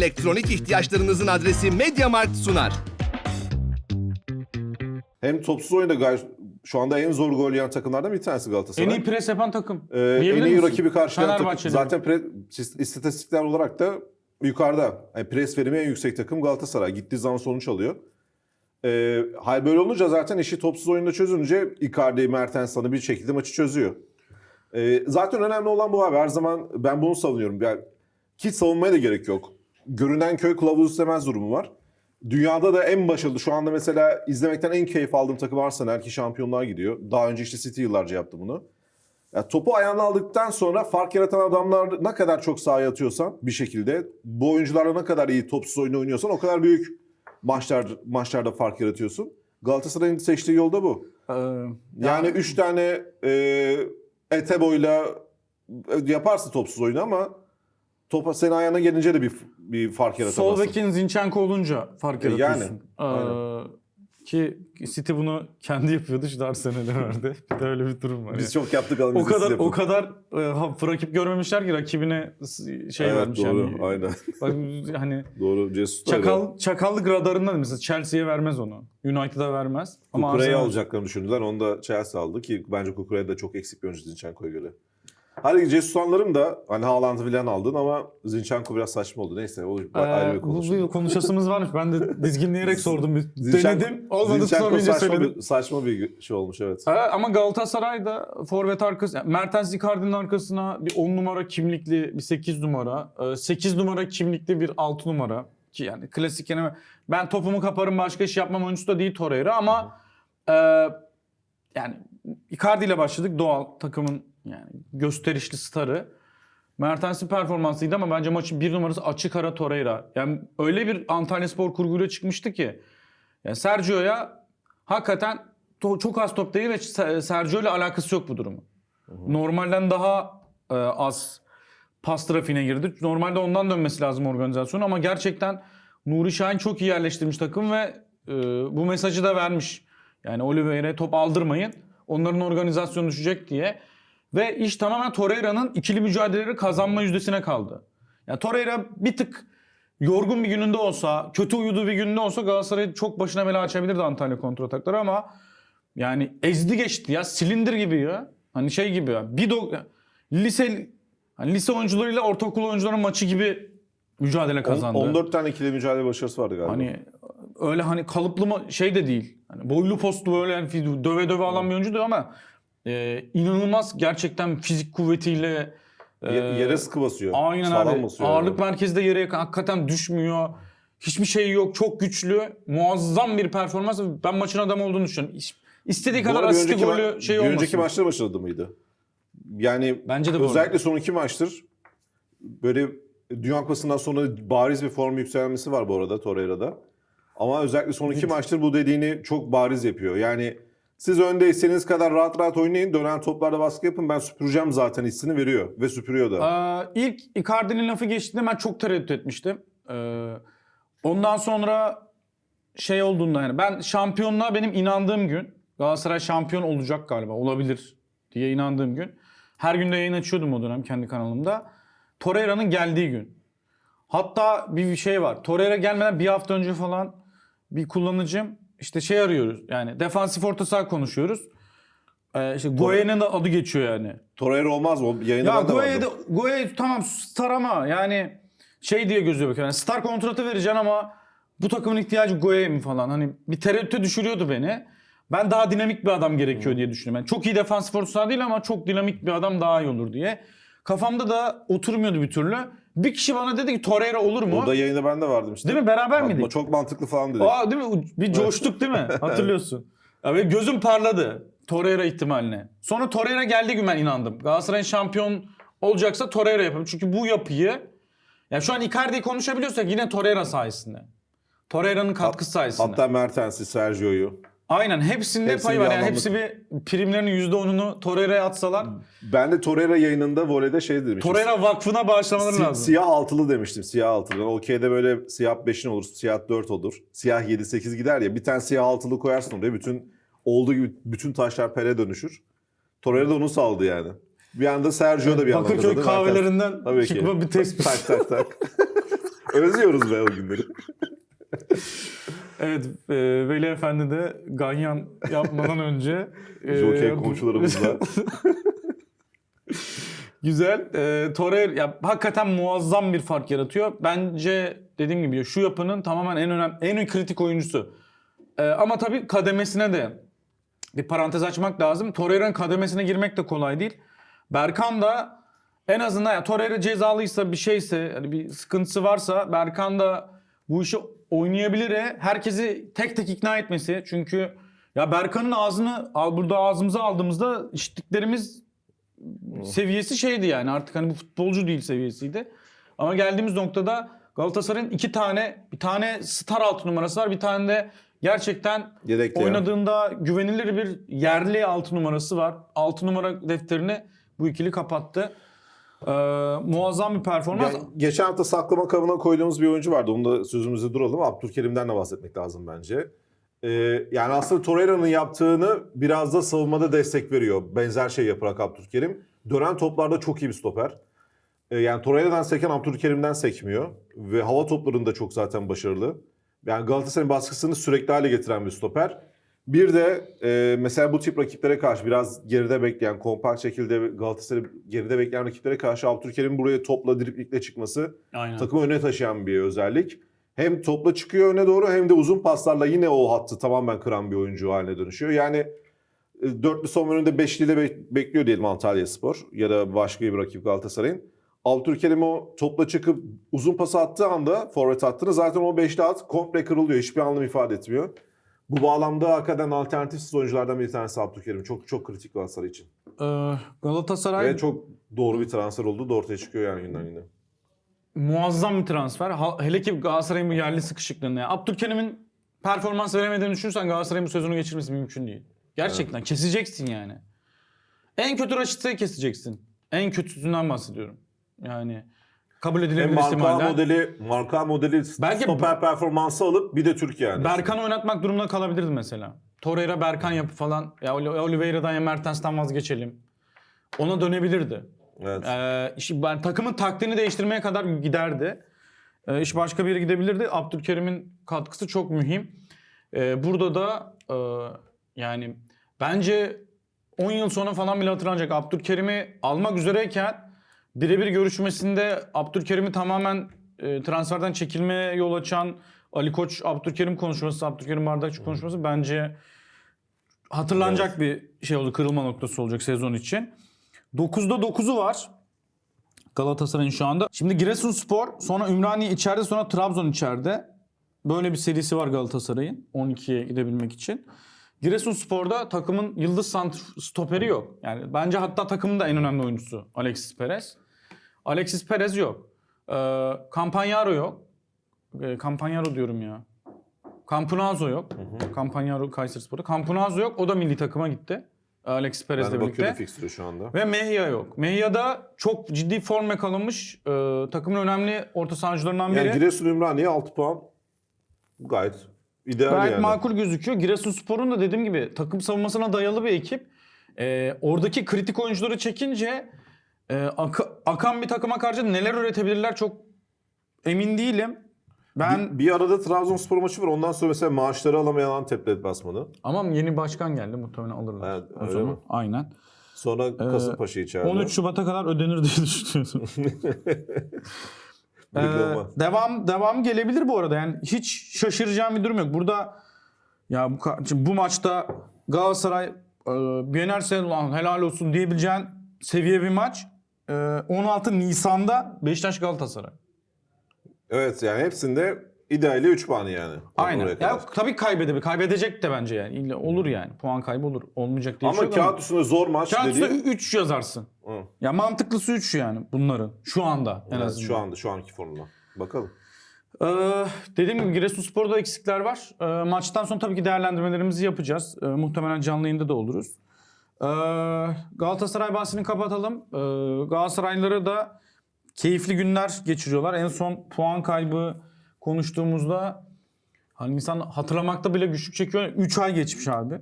elektronik ihtiyaçlarınızın adresi MediaMarkt sunar. Hem topsuz oyunda gayet şu anda en zor gol yiyen takımlardan bir tanesi En Galatasaray. iyi pres yapan takım. Ee, en iyi misin? rakibi karşılayan takım. Zaten pre- istatistikler olarak da yukarıda. Yani pres verimi en yüksek takım Galatasaray. Gittiği zaman sonuç alıyor. Ee, hal böyle olunca zaten işi topsuz oyunda çözünce Icardi, Mertens sana bir şekilde maçı çözüyor. Ee, zaten önemli olan bu abi. Her zaman ben bunu savunuyorum. Yani, ki savunmaya da gerek yok. Görünen köy kılavuz istemez durumu var. Dünyada da en başarılı şu anda mesela izlemekten en keyif aldığım takım Arsenal ki şampiyonluğa gidiyor. Daha önce işte City yıllarca yaptı bunu. Ya topu ayağına aldıktan sonra fark yaratan adamlar ne kadar çok sahaya atıyorsan bir şekilde bu oyuncularla ne kadar iyi topsuz oyunu oynuyorsan o kadar büyük maçlar maçlarda fark yaratıyorsun. Galatasaray'ın seçtiği yolda bu. Ee, Yani 3 tane e, Etebo'yla yaparsın topsuz oyunu ama topa senin ayağına gelince de bir bir fark Sol yaratamazsın. bekin Zinchenko olunca fark E, yani. Ee, ki City bunu kendi yapıyordu şu Arsenal'e Bir de öyle bir durum var. Biz yani. çok yaptık alın o kadar o kadar e, ha- rakip görmemişler ki rakibine s- şey evet, vermiş doğru, yani. aynen. Bak, hani Doğru. Jesus da öyle. çakal çakallık radarında mesela Chelsea'ye vermez onu. United'a vermez. Ama Kukure'yi Arsenal- alacaklarını düşündüler. Onu da Chelsea aldı ki bence Kukure de çok eksik bir oyuncu Zinchenko'ya göre. Hadi Jesus anlarım da hani Haaland'ı falan aldın ama Zinchenko biraz saçma oldu. Neyse o ayrı bir Ee, konu. bu konuşasımız varmış. Ben de dizginleyerek sordum. Zinchenko- denedim. Olmadı Zinchenko saçma söyledim. bir, saçma bir şey olmuş evet. Ha, ama Galatasaray'da forvet arkası, yani Mertens Icardi'nin arkasına bir 10 numara kimlikli bir 8 numara, 8 numara kimlikli bir 6 numara ki yani klasik yani ben topumu kaparım başka iş yapmam oyuncusu da değil Torreira ama e, yani Icardi ile başladık doğal takımın yani gösterişli starı. Mertens'in performansıydı ama bence maçın bir numarası açık ara Torreira. Yani öyle bir Antalya Spor kurguyla çıkmıştı ki yani Sergio'ya hakikaten çok az top değil ve Se- Sergio ile alakası yok bu durumun. Normalden daha e, az pas trafiğine girdi. Normalde ondan dönmesi lazım organizasyon ama gerçekten Nuri Şahin çok iyi yerleştirmiş takım ve e, bu mesajı da vermiş. Yani Oliveira'ya top aldırmayın. Onların organizasyonu düşecek diye. Ve iş tamamen Torreira'nın ikili mücadeleleri kazanma yüzdesine kaldı. Yani Torreira bir tık yorgun bir gününde olsa, kötü uyuduğu bir gününde olsa Galatasaray çok başına bela açabilirdi Antalya kontratakları ama yani ezdi geçti ya. Silindir gibi ya. Hani şey gibi ya. Bir do- lise hani lise oyuncularıyla ortaokul oyuncuların maçı gibi mücadele kazandı. 14 tane ikili mücadele başarısı vardı galiba. Hani öyle hani kalıplı mı şey de değil. Hani boylu postlu böyle yani döve döve alan bir oyuncu değil ama e, inanılmaz gerçekten fizik kuvvetiyle e, Ye- yere sıkı basıyor. Aynen Sağlam abi. basıyor. Ağırlık merkezde yere yakın. Hakikaten düşmüyor. Hiçbir şey yok. Çok güçlü. Muazzam bir performans. Ben maçın adamı olduğunu düşünüyorum. İstediği kadar asisti golü şey olmasın. önceki maçta başarılı mıydı? Yani Bence de özellikle son iki maçtır böyle Dünya Kupası'ndan sonra bariz bir form yükselmesi var bu arada Torreira'da. Ama özellikle son iki maçtır bu dediğini çok bariz yapıyor. Yani siz öndeyseniz kadar rahat rahat oynayın. Dönen toplarda baskı yapın. Ben süpüreceğim zaten hissini veriyor. Ve süpürüyor da. Ee, ilk Icardi'nin lafı geçtiğinde ben çok tereddüt etmiştim. Ee, ondan sonra şey olduğunda yani ben şampiyonluğa benim inandığım gün Galatasaray şampiyon olacak galiba olabilir diye inandığım gün. Her gün de yayın açıyordum o dönem kendi kanalımda. Torreira'nın geldiği gün. Hatta bir şey var. Torreira gelmeden bir hafta önce falan bir kullanıcım işte şey arıyoruz. Yani defansif orta saha konuşuyoruz. Ee, işte Goyen'in adı geçiyor yani. Torreira olmaz? O Yayında Ya ben de vardım. Goye tamam star ama yani şey diye gözüye bakıyor. Yani star kontratı vereceksin ama bu takımın ihtiyacı Goye mi falan. Hani bir tereddüte düşürüyordu beni. Ben daha dinamik bir adam gerekiyor diye düşündüm. Yani çok iyi defansif orta saha değil ama çok dinamik bir adam daha iyi olur diye. Kafamda da oturmuyordu bir türlü. Bir kişi bana dedi ki Torreira olur mu? O da yayında ben de vardım işte. Değil mi? Beraber Ama miydik? Çok mantıklı falan dedik. Aa değil mi? Bir coştuk değil mi? Hatırlıyorsun. Benim gözüm parladı Torreira ihtimaline. Sonra Torreira geldiği gün ben inandım. Galatasaray'ın şampiyon olacaksa Torreira yapalım. Çünkü bu yapıyı ya şu an Icardi'yi konuşabiliyorsak yine Torreira sayesinde. Torreira'nın katkısı sayesinde. Hatta Mertens'i, Sergio'yu. Aynen hepsinde Hepsini payı var. Yani anlamda- hepsi bir primlerin %10'unu Torreira'ya atsalar Ben de Torreira yayınında voleyde şey demiştim. Torreira vakfına bağışlamaları Si- lazım. Siyah altılı demiştim. Siyah altılı. Okey'de böyle siyah 5'in olur, siyah 4 olur. Siyah 7 8 gider ya. Bir tane siyah altılı koyarsın oraya. Bütün olduğu gibi bütün taşlar pere dönüşür. Torreira da onu saldı yani. Bir anda Sergio da bir anda Bakırköy kazandı. kahvelerinden Tabii ki. çıkma bir tespit. Tak tak tak. Özlüyoruz be o günleri. Evet, e, Veli Efendi de ganyan yapmadan önce... e, Jockey komşularımızla. Güzel. E, Torreira ya hakikaten muazzam bir fark yaratıyor. Bence dediğim gibi şu yapının tamamen en önemli, en kritik oyuncusu. E, ama tabii kademesine de bir parantez açmak lazım. Torreira'nın kademesine girmek de kolay değil. Berkan da en azından ya Torreira cezalıysa bir şeyse hani bir sıkıntısı varsa Berkan da bu işi oynayabilir. he. Herkesi tek tek ikna etmesi. Çünkü ya Berkan'ın ağzını al burada ağzımıza aldığımızda işittiklerimiz seviyesi şeydi yani artık hani bu futbolcu değil seviyesiydi. Ama geldiğimiz noktada Galatasaray'ın iki tane bir tane star altı numarası var bir tane de gerçekten Yedekli ya. oynadığında güvenilir bir yerli altı numarası var. Altı numara defterini bu ikili kapattı. Ee, muazzam bir performans. Yani geçen hafta saklama kabına koyduğumuz bir oyuncu vardı. Onu da sözümüzü duralım. Abdülkerim'den de bahsetmek lazım bence. Ee, yani aslında Torreira'nın yaptığını biraz da savunmada destek veriyor. Benzer şey yaparak Abdülkerim. Dönen toplarda çok iyi bir stoper. Ee, yani Torreira'dan seken Abdülkerim'den sekmiyor. Ve hava toplarında çok zaten başarılı. Yani Galatasaray'ın baskısını sürekli hale getiren bir stoper. Bir de e, mesela bu tip rakiplere karşı biraz geride bekleyen, kompakt şekilde Galatasaray'ı geride bekleyen rakiplere karşı Abdülkerim buraya topla, driplikle çıkması Aynen. takımı öne taşıyan bir özellik. Hem topla çıkıyor öne doğru hem de uzun paslarla yine o hattı tamamen kıran bir oyuncu haline dönüşüyor. Yani e, dörtlü savunma önünde beşliyle be- bekliyor diyelim Antalya Spor ya da başka bir rakip Galatasaray'ın. Abdülkerim o topla çıkıp uzun pası attığı anda forvet hattını zaten o beşli at komple kırılıyor. Hiçbir anlam ifade etmiyor. Bu bağlamda hakikaten alternatifsiz oyunculardan bir tanesi Abdülkerim. Çok çok kritik Galatasaray için. Ee, Galatasaray Ve çok doğru bir transfer olduğu da ortaya çıkıyor yani günden güne. muazzam bir transfer. Hele ki Galatasaray'ın bu yerli sıkışıklığında. Yani Abdülkerim'in performans veremediğini düşünürsen Galatasaray'ın bu sezonu geçirmesi mümkün değil. Gerçekten keseceksin yani. En kötü Raşit'i keseceksin. En kötüsünden bahsediyorum. Yani kabul Hem edilebilir marka ihtimaller. modeli, marka modeli Belki stoper performansı alıp bir de Türk yani. Berkan oynatmak durumunda kalabilirdi mesela. Torreira Berkan yapı falan. Ya Oli- Oliveira'dan ya Mertens'ten vazgeçelim. Ona dönebilirdi. Evet. Ee, işi, ben, takımın taktiğini değiştirmeye kadar giderdi. Ee, iş başka bir yere gidebilirdi. Abdülkerim'in katkısı çok mühim. Ee, burada da e, yani bence 10 yıl sonra falan bile hatırlanacak. Abdülkerim'i almak üzereyken birebir görüşmesinde Abdülkerim'i tamamen e, transferden çekilmeye yol açan Ali Koç Abdülkerim konuşması, Abdülkerim Bardakçı konuşması bence hatırlanacak bir şey oldu. Kırılma noktası olacak sezon için. 9'da 9'u var. Galatasaray'ın şu anda. Şimdi Giresunspor, sonra Ümraniye içeride, sonra Trabzon içeride. Böyle bir serisi var Galatasaray'ın 12'ye gidebilmek için. Giresunspor'da takımın yıldız santr- stoperi yok. Yani bence hatta takımın da en önemli oyuncusu Alexis Perez. Alexis Perez yok. Ee, Campagnaro yok. Ee, Campagnaro diyorum ya. Campunazo yok. Campagnaro Kayserispor'da. Campunazo yok. O da milli takıma gitti. Alexis ben Perez'le de birlikte. bakıyorum fikstürü şu anda. Ve Mejia yok. Mehia'da çok ciddi form yakalamış. Ee, takımın önemli orta sahancılarından biri. Yani Giresun Ümraniye 6 puan gayet ideal Gayet yani. makul gözüküyor. Giresunspor'un da dediğim gibi takım savunmasına dayalı bir ekip. Ee, oradaki kritik oyuncuları çekince e, ak- akan bir takıma karşı neler üretebilirler çok emin değilim. Ben Bir, bir arada Trabzonspor maçı var. Ondan sonra mesela maaşları alamayan Antep deplasmanı. ama yeni başkan geldi muhtemelen alırlar. Evet, o öyle zaman. mi? Aynen. Sonra Kasımpaşa içeride. 13 Şubat'a kadar ödenir diye düşünüyorum. Ee, devam devam gelebilir bu arada. Yani hiç şaşıracağım bir durum yok. Burada ya bu bu maçta Galatasaray e, lan helal olsun diyebileceğin seviye bir maç. E, 16 Nisan'da Beşiktaş Galatasaray. Evet yani hepsinde ideali 3 puan yani. Aynen. Oraya kadar. Ya tabii kaybedebilir. Kaybedecek de bence yani. İlla olur yani. Puan kaybı olur. Olmayacak diye Ama şey yok kağıt üstünde zor maç Kağıt üstünde dediğin. 3 yazarsın. Hı. Ya mantıklısı 3 yani bunların. Şu anda en Evet, azından. şu anda şu anki formunda. Bakalım. Ee, dediğim gibi Giresunspor'da eksikler var. Ee, maçtan sonra tabii ki değerlendirmelerimizi yapacağız. Ee, muhtemelen canlı yayında da oluruz. Ee, Galatasaray bahsini kapatalım. Ee, Galatasaraylıları da keyifli günler geçiriyorlar. En son puan kaybı konuştuğumuzda hani insan hatırlamakta bile güçlük çekiyor. 3 ay geçmiş abi.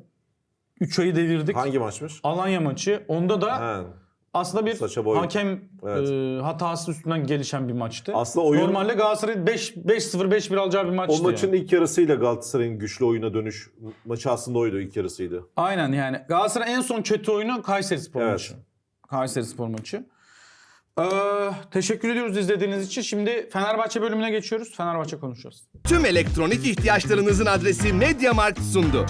3 ayı devirdik. Hangi maçmış? Alanya maçı. Onda da Ha. aslında bir hakem Evet. e, hatası üstünden gelişen bir maçtı. Aslında oyun- Normalde Galatasaray'ın 5 5-0 5-1 alacağı bir maçtı. O maçın yani. ilk yarısıyla Galatasaray'ın güçlü oyuna dönüş maçı aslında oydu ilk yarısıydı. Aynen yani. Galatasaray en son kötü oyunu Kayseri Spor Evet. maçı. Kayseri Spor maçı. Ee, teşekkür ediyoruz izlediğiniz için. Şimdi Fenerbahçe bölümüne geçiyoruz. Fenerbahçe konuşacağız. Tüm elektronik ihtiyaçlarınızın adresi MediaMarkt sundu.